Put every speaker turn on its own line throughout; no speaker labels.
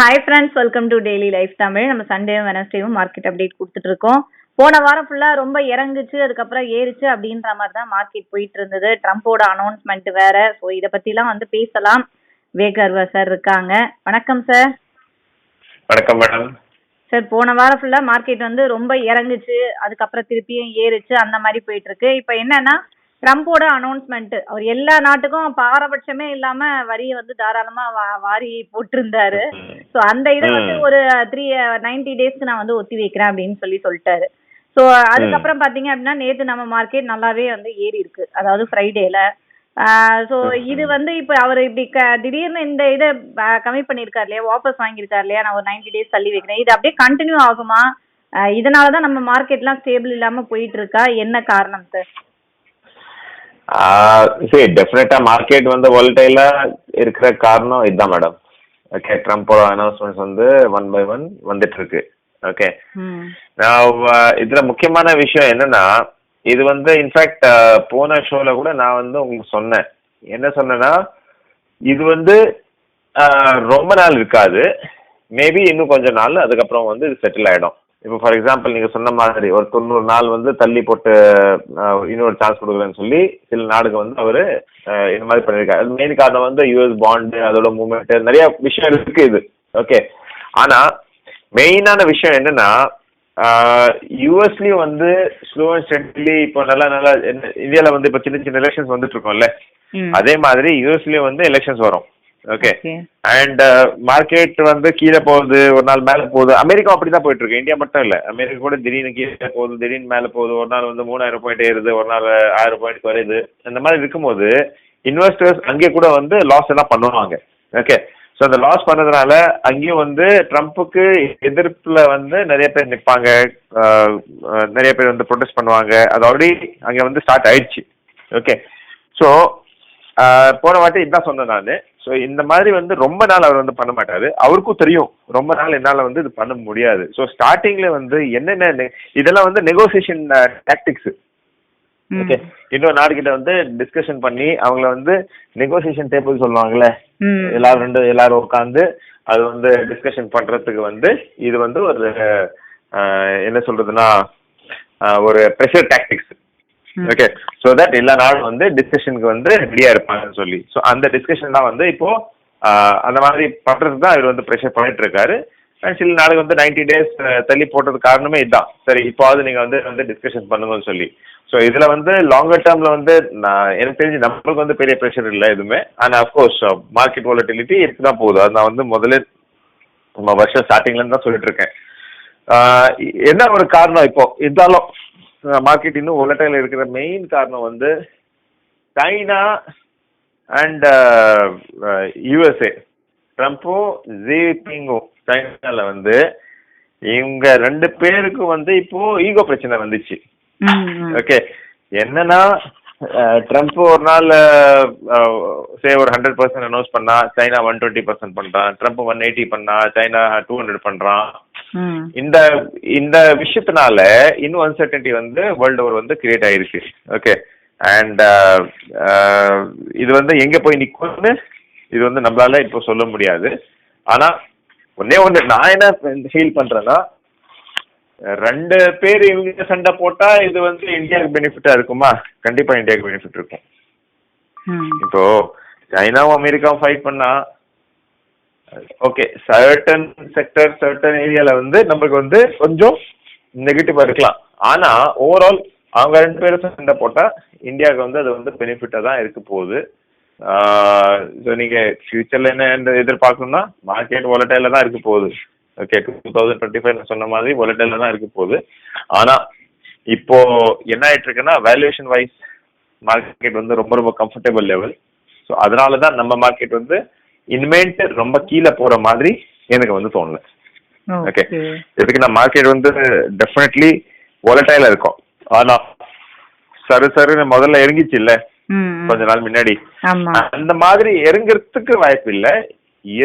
Hi friends welcome to daily life Tamil நம்ம Sunday வெனஸ்டேவும் market update கொடுத்துட்டு இருக்கோம் போன வாரம் ஃபுல்லாக ரொம்ப இறங்குச்சு அதுக்கப்புறம் ஏறுச்சு அப்படின்ற மாதிரி தான் மார்க்கெட் போயிட்டு இருந்தது ட்ரம்ப்போட அனௌன்ஸ்மெண்ட் வேற. ஸோ இதை பற்றிலாம் வந்து பேசலாம். வேகர்வா சார் இருக்காங்க. வணக்கம் சார்
வணக்கம் மேடம்
சார் போன வாரம் ஃபுல்லாக மார்க்கெட் வந்து ரொம்ப இறங்குச்சு. அதுக்கப்புறம் திருப்பியும் ஏறுச்சு. அந்த மாதிரி போயிட்டு இருக்கு இப்போ என்னன்னா ட்ரம்ப்போட அனௌன்ஸ்மெண்ட் அவர் எல்லா நாட்டுக்கும் பாரபட்சமே இல்லாம வரியை வந்து தாராளமா வாரி போட்டிருந்தாரு. ஸோ அந்த இதை வந்து. ஒரு த்ரீ நைன்டி டேஸ்க்கு நான் வந்து ஒத்தி வைக்கிறேன் அப்படின்னு சொல்லி சொல்லிட்டாரு. ஸோ அதுக்கப்புறம் பாத்தீங்க அப்படின்னா நேத்து நம்ம மார்க்கெட் நல்லாவே வந்து ஏறி இருக்கு. அதாவது ஃப்ரைடேல ஸோ இது வந்து இப்போ அவர் இப்படி க திடீர்னு இந்த இதை கம்மி பண்ணியிருக்காரு இல்லையா? வாபஸ் வாங்கியிருக்காரு இல்லையா? நான் ஒரு நைன்டி டேஸ் தள்ளி வைக்கிறேன். இது அப்படியே கண்டினியூ ஆகுமா? இதனால தான் நம்ம மார்க்கெட்லாம் ஸ்டேபிள் இல்லாம போயிட்டு இருக்கா? என்ன காரணம் சார்
சரி டெஃபினட்டா மார்க்கெட் வந்து வாலட்டைலா இருக்கிற காரணம் இதுதான் மேடம் ஓகே ட்ரம்ப்போட அனௌன்ஸ்மெண்ட்ஸ் வந்து ஒன் பை ஒன் வந்துட்டு இருக்கு ஓகே நான் இதுல முக்கியமான விஷயம் என்னன்னா இது வந்து இன்ஃபேக்ட் போன ஷோல கூட நான் வந்து உங்களுக்கு சொன்னேன். என்ன சொன்னேன்னா இது வந்து ரொம்ப நாள் இருக்காது. மேபி இன்னும் கொஞ்ச நாள் அதுக்கப்புறம் வந்து இது செட்டில் ஆயிடும். இப்போ ஃபார் எக்ஸாம்பிள் நீங்க சொன்ன மாதிரி ஒரு தொண்ணூறு நாள் வந்து தள்ளி போட்டு இன்னொரு சான்ஸ் கொடுக்குறேன்னு சொல்லி சில நாடுக்கு வந்து அவரு இந்த மாதிரி பண்ணியிருக்காரு அது மெயின் காரணம் வந்து யூஎஸ் பாண்டு அதோட மூவ்மெண்ட் நிறைய விஷயம் இருக்கு இது. ஓகே ஆனா மெயினான விஷயம் என்னன்னா யூஎஸ்லயும் வந்து ஸ்லோ அண்ட் ஸ்டெட்லி இப்போ நல்லா நல்லா இந்தியால வந்து இப்போ சின்ன சின்ன எலெக்ஷன்ஸ் வந்துட்டு இருக்கோம்ல. அதே மாதிரி யூஎஸ்லயும் வந்து எலெக்ஷன்ஸ் வரும். ஓகே அண்ட் மார்க்கெட் வந்து கீழே போகுது ஒரு நாள் மேலே போகுது. அமெரிக்கா அப்படி தான் போயிட்டு இருக்கு இந்தியா மட்டும் இல்லை. அமெரிக்கா கூட திடீர்னு கீழே போகுது திடீர்னு மேலே போகுது. ஒரு நாள் வந்து மூணாயிரம் பாயிண்ட் ஏறுது ஒரு நாள் ஆயிரம் பாயிண்ட் குறையுது. அந்த மாதிரி இருக்கும்போது இன்வெஸ்டர்ஸ் அங்கே கூட வந்து லாஸ் எல்லாம் பண்ணுவாங்க. ஓகே ஸோ அந்த லாஸ் பண்ணதுனால அங்கேயும் வந்து ட்ரம்ப்புக்கு எதிர்ப்புல வந்து நிறைய பேர் நிற்பாங்க நிறைய பேர் வந்து ப்ரொடெஸ்ட் பண்ணுவாங்க. அது ஆல்ரெடி அங்கே வந்து ஸ்டார்ட் ஆயிடுச்சு. ஓகே ஸோ போன வாட்டி இதான் சொன்னேன் நான். ஸோ இந்த மாதிரி வந்து ரொம்ப நாள் அவர் வந்து பண்ண மாட்டாரு. அவருக்கும் தெரியும் ரொம்ப நாள் என்னால் வந்து இது பண்ண முடியாது. ஸோ ஸ்டார்டிங்ல வந்து என்னென்ன இதெல்லாம் வந்து நெகோசியேஷன் டாக்டிக்ஸ். ஓகே இன்னொரு நாடுகிட்ட வந்து டிஸ்கஷன் பண்ணி அவங்கள வந்து நெகோசியேஷன் டேபிள் சொல்லுவாங்கல்ல.
ம்.
எல்லாரும் ரெண்டு எல்லாரும் உட்காந்து அது வந்து டிஸ்கஷன் பண்றதுக்கு வந்து இது வந்து ஒரு என்ன சொல்றதுன்னா ஒரு pressure tactics. Okay so that எல்லா நாளும் வந்து டிஸ்கஷனுக்கு வந்து ரெடியா இருப்பாங்கன்னு சொல்லி. ஸோ அந்த டிஸ்கஷன் தான் வந்து இப்போ அந்த மாதிரி பண்றதுக்கு தான் இவர் வந்து ப்ரெஷர் பண்ணிட்டு இருக்காரு சில நாளைக்கு வந்து நைன்டி டேஸ் தள்ளி போட்டது காரணமே இதுதான் சரி இப்போவாது நீங்க வந்து வந்து டிஸ்கஷன் பண்ணுங்கன்னு சொல்லி. ஸோ இதுல வந்து லாங்கர் டேர்ம்ல வந்து நான் எனக்கு தெரிஞ்சு நம்மளுக்கு வந்து பெரிய ப்ரெஷர் இல்லை எதுவுமே. ஆனா அஃப்கோர்ஸ் மார்க்கெட் வாலட்டிலிட்டி இருக்கு தான் போகுது. அது நான் வந்து முதல்ல நம்ம வருஷம் ஸ்டார்டிங்ல இருந்து தான் சொல்லிட்டு இருக்கேன் என்ன ஒரு காரணம் இப்போ? இருந்தாலும் மார்க்கெட் இன்னும் உலட்டையில் இருக்கிற மெயின் காரணம் வந்து சைனா அண்ட் யூஎஸ்ஏ ட்ரம்ப்பும் ஜிபிங்கும் சைனால வந்து இவங்க ரெண்டு பேருக்கும் வந்து இப்போ ஈகோ பிரச்சனை வந்துச்சு. ஓகே என்னன்னா ட்ரம்ப் ஒரு நாள் சே ஒரு ஹண்ட்ரட் பர்சன்ட் அனௌன்ஸ் பண்ணா சைனா ஒன் டுவெண்ட்டி பர்சன்ட் பண்றான் ட்ரம்ப் ஒன் எயிட்டி பண்ணா சைனா டூ ஹண்ட்ரட் பண்றான். இந்த இந்த விஷயத்தினால இன்னும் அன்சர்டனிட்டி வந்து வேர்ல்டு ஓவர் வந்து கிரியேட் ஆயிருக்கு ஓகே அண்ட் இது வந்து எங்க போய் நிக்கும்னு இது வந்து நம்மளால இப்போ சொல்ல முடியாது. ஆனா ஒன்னே ஒன்று நான் என்ன ஃபீல் பண்றேன்னா ரெண்டு பேர் இவங்க சண்டை போட்டா இது வந்து இந்தியாவுக்கு பெனிஃபிட்டா இருக்குமா? கண்டிப்பா இந்தியாவுக்கு பெனிஃபிட் இருக்கும். இப்போ சைனாவும் அமெரிக்காவும் ஃபைட் பண்ணா ஓகே சர்டன் செக்டர் சர்டன் ஏரியால வந்து நமக்கு வந்து கொஞ்சம் நெகட்டிவா இருக்கலாம். ஆனா ஓவரால் அவங்க ரெண்டு பேரும் சண்டை போட்டா இந்தியாவுக்கு வந்து அது வந்து பெனிஃபிட்டா தான் இருக்க போகுது. ஸோ நீங்க ஃபியூச்சர்ல என்ன எதிர்பார்க்கணும்னா மார்க்கெட் வாலட்டைல தான் இருக்க போகுது. Okay two thousand twenty five சொன்ன மாதிரி வாலட்டைல தான் இருக்க போகுது. ஆனா இப்போ என்ன ஆயிட்டு இருக்குன்னா வேல்யூஷன் வைஸ் மார்க்கெட் வந்து ரொம்ப ரொம்ப கம்ஃபர்டபுள் லெவல் ஸோ அதனால தான் நம்ம மார்க்கெட் வந்து இனிமேட்டு ரொம்ப கீழே போற மாதிரி எனக்கு வந்து தோணல ஓகே இதுக்கு நான் மார்க்கெட் வந்து டெஃபினெட்லி வாலட்டைல இருக்கும். ஆனா சரு சருன்னு முதல்ல இறங்கிச்சு இல்ல. கொஞ்ச நாள் முன்னாடி. அந்த மாதிரி இறங்குறதுக்கு வாய்ப்பு இல்ல.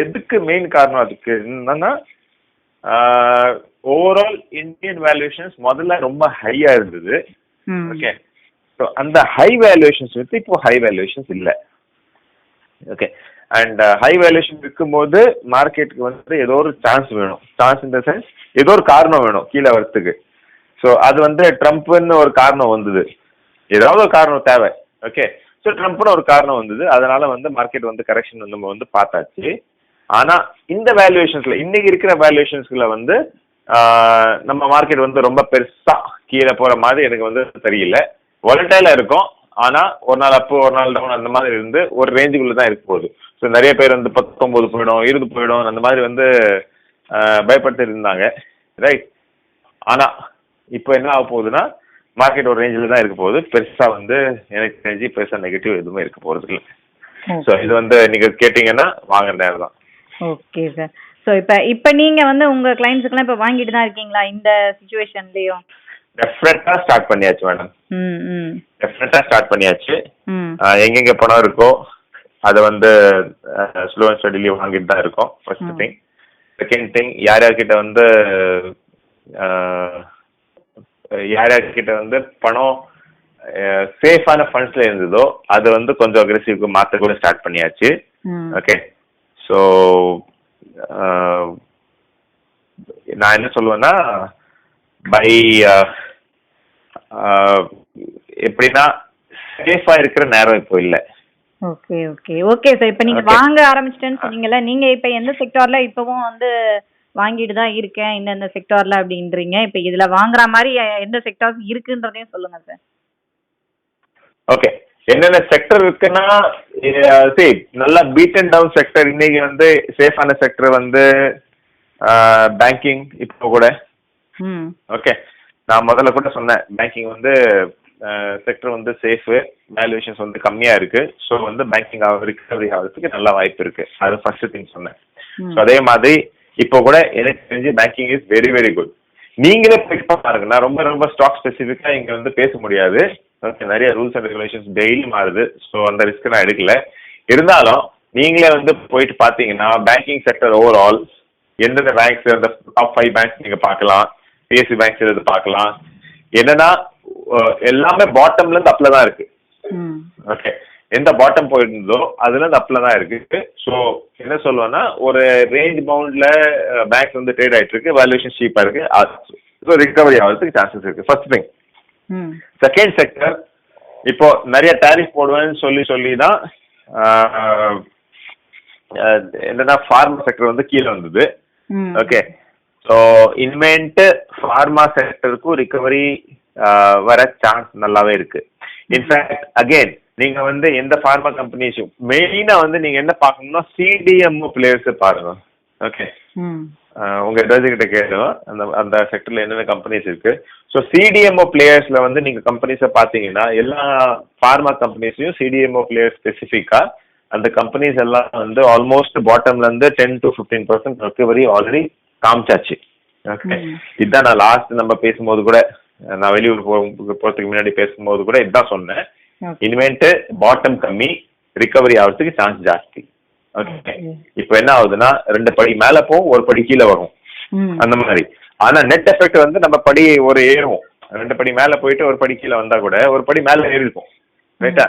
எதுக்கு மெயின் காரணம் அதுக்கு? என்னன்னா ஓவரால் இந்தியன் வேல்யூஷன்ஸ் முதல்ல ரொம்ப ஹையா இருந்தது. ஓகே ஸோ அந்த ஹை வேல்யூஷன்ஸ் வந்து இப்போ ஹை வேல்யூஷன்ஸ் இல்லை. ஓகே அண்ட் ஹை வேல்யூஷன் இருக்கும்போது மார்க்கெட்டுக்கு வந்து ஏதோ ஒரு சான்ஸ் வேணும். சான்ஸ் இந்த சென்ஸ் ஏதோ ஒரு காரணம் வேணும் கீழே வரத்துக்கு. ஸோ அது வந்து ட்ரம்ப்னு ஒரு காரணம் வந்தது. ஏதாவது ஒரு காரணம் தேவை. ஓகே ஸோ ட்ரம்ப்னு ஒரு காரணம் வந்தது. அதனால வந்து மார்க்கெட் வந்து கரெக்ஷன் நம்ம வந்து பார்த்தாச்சு. ஆனா இந்த வேல்யூவேஷன்ஸ்ல இன்னைக்கு இருக்கிற வேல்யூவேஷன்ஸ்ல வந்து நம்ம மார்க்கெட் வந்து ரொம்ப பெருசா கீழே போற மாதிரி எனக்கு வந்து தெரியல. ஒலட்டைல இருக்கும். ஆனா ஒரு நாள் அப்பு ஒரு நாள் டவுன் அந்த மாதிரி இருந்து ஒரு ரேஞ்சுக்குள்ள தான் இருக்க போகுது. ஸோ நிறைய பேர் வந்து பத்தொன்பது போயிடும் இருபது போயிடும் அந்த மாதிரி வந்து ஆஹ், பயப்படுத்தி இருந்தாங்க ரைட் ஆனா இப்போ என்ன ஆக போகுதுன்னா மார்க்கெட் ஒரு ரேஞ்சில் தான் இருக்க போகுது. பெருசா வந்து எனக்கு தெரிஞ்சு பெருசா நெகட்டிவ் எதுவுமே இருக்க போறது இல்லை. ஸோ இது வந்து நீங்க கேட்டீங்கன்னா வாங்குற நேரம் தான்.
ஓகே சார் ஸோ இப்போ இப்போ நீங்க வந்து உங்க கிளைண்ட்ஸுக்கெல்லாம் இப்போ வாங்கிட்டு தான் இருக்கீங்களா? இந்த சுச்சுவேஷன்லயும்
டெஃபினட்டா ஸ்டார்ட் பண்ணியாச்சு மேடம்
ம் ம்.
டெஃபினட்டா ஸ்டார்ட் பண்ணியாச்சு. எங்கெங்க பணம் இருக்கோ அதை வந்து ஸ்லோ அண்ட் ஸ்டடிலி வாங்கிட்டு தான் இருக்கோம் ஃபர்ஸ்ட். திங் செகண்ட் திங் யார் யார்கிட்ட வந்து யார் யார்கிட்ட வந்து பணம் சேஃபான ஃபண்ட்ஸ்ல இருந்ததோ அது வந்து கொஞ்சம் அக்ரெசிவ்க்கு மாற்ற கூட ஸ்டார்ட் பண்ணியாச்சு. ஓகே ஸோ நான் என்ன சொல்லுவேன்னா பை எப்படின்னா சேஃபா இருக்கிற நேரம் இப்போ இல்லை.
ஓகே ஓகே ஓகே சார் இப்போ நீங்க. வாங்க ஆரம்பிச்சிட்டேன்னு சொன்னீங்கல்ல நீங்க இப்போ எந்த செக்டார்ல இப்பவும் வந்து வாங்கிட்டு தான் இருக்கேன் இந்த இந்த செக்டார்ல அப்படின்றீங்க. இப்போ இதுல வாங்குற மாதிரி எந்த செக்டார்ஸ் இருக்குன்றதையும் சொல்லுங்க சார்
ஓகே என்னென்ன செக்டர் இருக்குன்னா சரி நல்லா பீட் அண்ட் டவுன் செக்டர் இன்னைக்கு வந்து சேஃபான செக்டர் வந்து பேங்கிங் இப்போ கூட. ஓகே நான் முதல்ல கூட சொன்னேன் பேங்கிங் வந்து செக்டர் வந்து சேஃபு வேல்யூவேஷன்ஸ் வந்து கம்மியா இருக்கு. ஸோ வந்து பேங்கிங் ரிகவரி ஆகிறதுக்கு நல்ல வாய்ப்பு இருக்கு. அது ஃபர்ஸ்ட் திங் சொன்னேன். ஸோ அதே மாதிரி இப்போ கூட எனக்கு தெரிஞ்சு banking is very very good நீங்களே போய் பாருங்க. நான் ரொம்ப ரொம்ப ஸ்டாக் ஸ்பெசிஃபிக்கா இங்க வந்து பேச முடியாது. நிறைய ரூல்ஸ் அண்ட் ரெகுலேஷன்ஸ் டெய்லி மாறுது. ஸோ அந்த ரிஸ்க் நான் எடுக்கல. இருந்தாலும் நீங்களே வந்து போயிட்டு பார்த்தீங்கன்னா பேங்கிங் செக்டர் ஓவரால் எந்தெந்த பேங்க்ஸ் அந்த டாப் ஃபைவ் பேங்க்ஸ் நீங்க பார்க்கலாம். பிஎஸ்சி பேங்க்ஸ் எது பார்க்கலாம். என்னன்னா எல்லாமே பாட்டம்ல இருந்து அப்ல தான் இருக்கு. ஓகே எந்த பாட்டம் போயிருந்ததோ அதுல இருந்து அப்ல தான் இருக்கு. ஸோ என்ன சொல்லுவேன்னா ஒரு ரேஞ்ச் பவுண்ட்ல பேங்க் வந்து ட்ரேட் ஆயிட்டு இருக்கு வேல்யூஷன் சீப்பா இருக்கு. ஸோ ரிகவரி ஆகிறதுக்கு சான்சஸ் இருக்கு. ஃபர்ஸ்ட் திங் செகண்ட் செக்டர் இப்போ நிறைய டாரிஃப் போடுவேன்னு சொல்லி சொல்லி தான் என்னன்னா ஃபார்மா செக்டர் வந்து கீழே வந்தது. ஓகே ஸோ இனிமேட்டு ஃபார்மா செக்டருக்கும் ரிகவரி வர சான்ஸ் நல்லாவே இருக்கு. இன்ஃபேக்ட் அகைன் நீங்க வந்து எந்த ஃபார்மா கம்பெனிஸும் மெயினா வந்து நீங்க என்ன பார்க்கணும்னா சிடிஎம்ஓ பிளேயர்ஸ் பாருங்க. ஓகே உங்க எதாச்சும் கிட்ட கேளுங்க அந்த அந்த செக்டர்ல என்னென்ன கம்பெனிஸ் இருக்கு. ஸோ சிடிஎம்ஓ பிளேயர்ஸ்ல வந்து நீங்க கம்பெனிஸை பார்த்தீங்கன்னா எல்லா ஃபார்மா கம்பெனிஸையும் சிடிஎம்ஓ பிளேயர் ஸ்பெசிஃபிக்கா அந்த கம்பெனிஸ் எல்லாம் வந்து ஆல்மோஸ்ட் பாட்டம்ல இருந்து ten to fifteen percent recovery already காமிச்சாச்சு. Okay. இதுதான் நான் லாஸ்ட் நம்ம பேசும்போது கூட நான் வெளியூர் போ போறதுக்கு முன்னாடி பேசும்போது கூட இதுதான் சொன்னேன். இனிமேட்டு பாட்டம் கம்மி ரிகவரி ஆகிறதுக்கு சான்ஸ் ஜாஸ்தி. ஓகே. இப்போ என்ன ஆகுதுன்னா ரெண்டு படி மேல போகும் ஒரு படி கீழே வரும். அந்த மாதிரி. ஆனா நெட் எஃபெக்ட் வந்து நம்ம படி ஒரு ஏறுவோம். ரெண்டு படி மேல போயிட்டு ஒரு படி கீழே வந்தா கூட ஒரு படி மேல ஏறி இருக்கும் ரைட்டா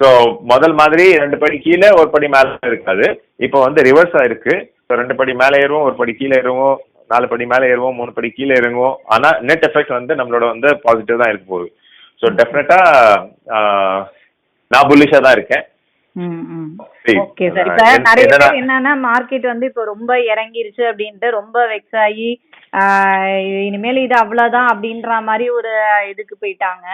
ஸோ முதல் மாதிரி ரெண்டு படி கீழே ஒரு படி மேல இருக்காது. இப்போ வந்து ரிவர்ஸா இருக்கு. ஸோ ரெண்டு படி மேல ஏறுவோம் ஒரு படி கீழே ஏறுவோம். நாலு படி மேல ஏறுவோம் மூணு படி கீழே இறங்குவோம். ஆனா நெட் எஃபெக்ட் வந்து நம்மளோட வந்து பாசிட்டிவ் தான் இருக்க போகுது. ஸோ டெஃபினட்டா நான் புல்லிஷா தான் இருக்கேன்.
Okay sir. இப்ப நிறைய பேர் என்னன்னா மார்க்கெட் வந்து இப்போ ரொம்ப இறங்கிருச்சு அப்படின்ட்டு ரொம்ப வெக்ஸ் ஆகி இனிமேல் இது அவ்வளவுதான் அப்படின்ற மாதிரி ஒரு இதுக்கு போயிட்டாங்க.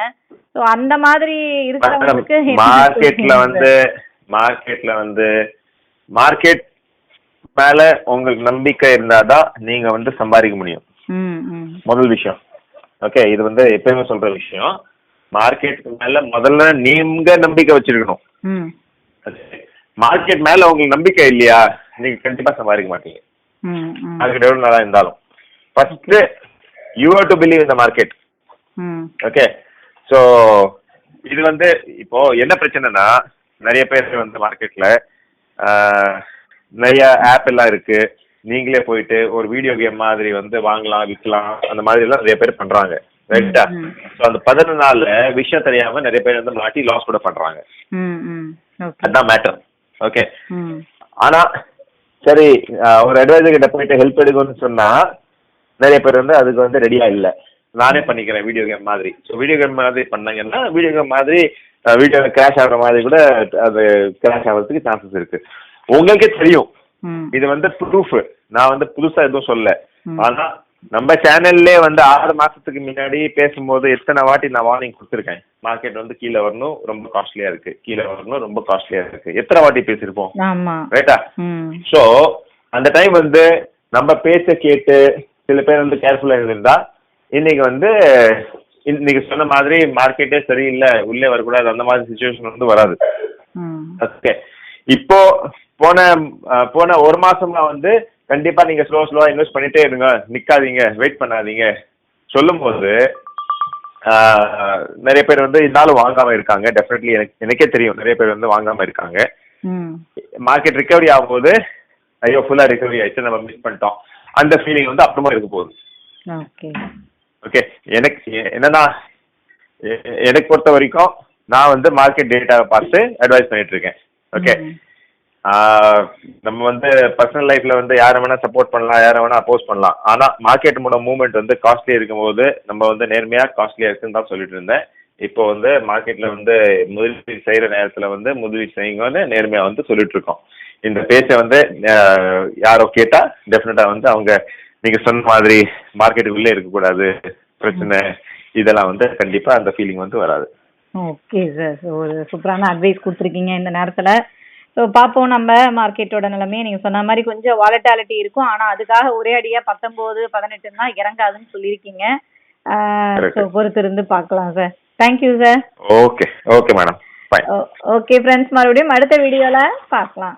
ஸோ அந்த மாதிரி இருக்கிறவங்களுக்கு
மார்க்கெட்ல வந்து மார்க்கெட்ல வந்து மார்க்கெட் மேல உங்களுக்கு நம்பிக்கை இருந்தாதான் நீங்க வந்து சம்பாதிக்க முடியும். முதல் விஷயம். ஓகே இது வந்து எப்பயுமே சொல்ற விஷயம். மார்க்கெட் மேல முதல்ல நீங்க நம்பிக்கை வச்சிருக்கணும். மார்க்கெட் மேல உங்களுக்கு நம்பிக்கை இல்லையா? நீங்க கண்டிப்பா சம்பாதிக்க மாட்டீங்க. மார்க்கெட் எவ்வளவு நல்லா இருந்தாலும். First you have to believe இந்த மார்க்கெட் ஓகே ஸோ இது வந்து இப்போ என்ன பிரச்சனைனா நிறைய பேர் வந்து மார்க்கெட்ல நிறைய ஆப் எல்லாம் இருக்கு. நீங்களே போயிட்டு ஒரு வீடியோ கேம் மாதிரி வந்து வாங்கலாம் விற்கலாம் அந்த மாதிரி எல்லாம் நிறைய பேர் பண்றாங்க. ரைட்டா. ஸோ அந்த பதினொரு நாள்ல விஷயம் தெரியாம நிறைய பேர் வந்து மாட்டி லாஸ் கூட பண்றாங்க. அதுதான் மேட்டர் ஓகே ஆனா சரி ஒரு அட்வைசர் கிட்ட போயிட்டு ஹெல்ப் எடுக்கணும்னு சொன்னா நிறைய பேர் வந்து அதுக்கு வந்து ரெடியா இல்ல. நானே பண்ணிக்கிறேன் வீடியோ கேம் மாதிரி. ஸோ வீடியோ கேம் மாதிரி பண்ணாங்கன்னா வீடியோ கேம் மாதிரி வீடியோ கிராஷ் ஆகுற மாதிரி கூட அது கிராஷ் ஆகிறதுக்கு சான்சஸ் இருக்கு. உங்களுக்கே தெரியும். இது வந்து ப்ரூஃப் நான் வந்து புதுசா எதுவும் சொல்ல. ஆனா நம்ம சேனல்லே வந்து ஆறு மாசத்துக்கு முன்னாடி பேசும்போது எத்தனை வாட்டி நான் வார்னிங் கொடுத்துருக்கேன். மார்க்கெட் வந்து கீழே வரணும் ரொம்ப காஸ்ட்லியா இருக்கு. கீழே வரணும் ரொம்ப காஸ்ட்லியா இருக்கு. எத்தனை வாட்டி பேசியிருப்போம்?
ஆமா.
ரைட்டா ஸோ அந்த டைம் வந்து நம்ம பேச்ச கேட்டு சில பேர் வந்து கேர்ஃபுல்லா இருந்திருந்தா இன்னைக்கு வந்து இன்னைக்கு சொன்ன மாதிரி மார்க்கெட்டே சரியில்லை உள்ளே வரக்கூடாது அந்த மாதிரி சுச்சுவேஷன் வந்து வராது. ஓகே இப்போ போன போன ஒரு மாசமா வந்து கண்டிப்பா நீங்க ஸ்லோ ஸ்லோவா இன்வெஸ்ட் பண்ணிட்டே இருங்க. நிக்காதீங்க. வெயிட் பண்ணாதீங்க. சொல்லும்போது ஆஹ், நிறைய பேர் வந்து இருந்தாலும் வாங்காம இருக்காங்க. டெஃபினெட்லி எனக்கு எனக்கே தெரியும். நிறைய பேர் வந்து வாங்காம இருக்காங்க. மார்க்கெட் ரிகவரி ஆகும்போது ஐயோ ஃபுல்லா ரிகவரி ஆயிடுச்சு. நம்ம மிஸ் பண்ணிட்டோம். அந்த ஃபீலிங் வந்து அப்புறமா இருக்க போகுது.
ஓகே.
எனக்கு என்னன்னா எனக்கு பொறுத்த வரைக்கும் நான் வந்து மார்க்கெட் டேட்டாவை பார்த்து அட்வைஸ் பண்ணிட்டு இருக்கேன். ஓகே. நம்ம வந்து பர்சனல் லைஃப்ல வந்து யாரை வேணா சப்போர்ட் பண்ணலாம் யாரை வேணா அப்போஸ் பண்ணலாம். ஆனா மார்க்கெட் மூவ்மெண்ட் வந்து காஸ்ட்லி இருக்கும்போது நம்ம வந்து நேர்மையா காஸ்ட்லியா இருக்குன்னு தான் சொல்லிட்டு இருந்தேன். இப்போ வந்து மார்க்கெட்ல வந்து முதலீடு செய்யற நேரத்துல வந்து முதலீடு செய்யுங்கன்னு நேர்மையா வந்து சொல்லிட்டு இருக்கோம். இந்த பேச்சை வந்து யாரோ கேட்டா டெஃபினட்டா வந்து அவங்க நீங்க சொன்ன மாதிரி மார்க்கெட்டுக்குள்ளே இருக்கக்கூடாது பிரச்சனை இதெல்லாம் வந்து கண்டிப்பா அந்த ஃபீலிங் வந்து வராது.
ஓகே சார் ஒரு சூப்பரான அட்வைஸ் கொடுத்துருக்கீங்க இந்த நேரத்துல. ஸோ பார்ப்போம் நம்ம மார்க்கெட்டோட நிலைமையை நீங்க சொன்ன மாதிரி கொஞ்சம் வாலட்டாலிட்டி இருக்கும். ஆனா அதுக்காக ஒரே அடியா பத்தொன்பது பதினெட்டுன்னா இறங்காதுன்னு சொல்லியிருக்கீங்க. ஸோ பொறுத்து இருந்து பார்க்கலாம் sir thank you sir
okay okay madam
okay friends மறுபடியும் அடுத்த வீடியோல பார்க்கலாம்.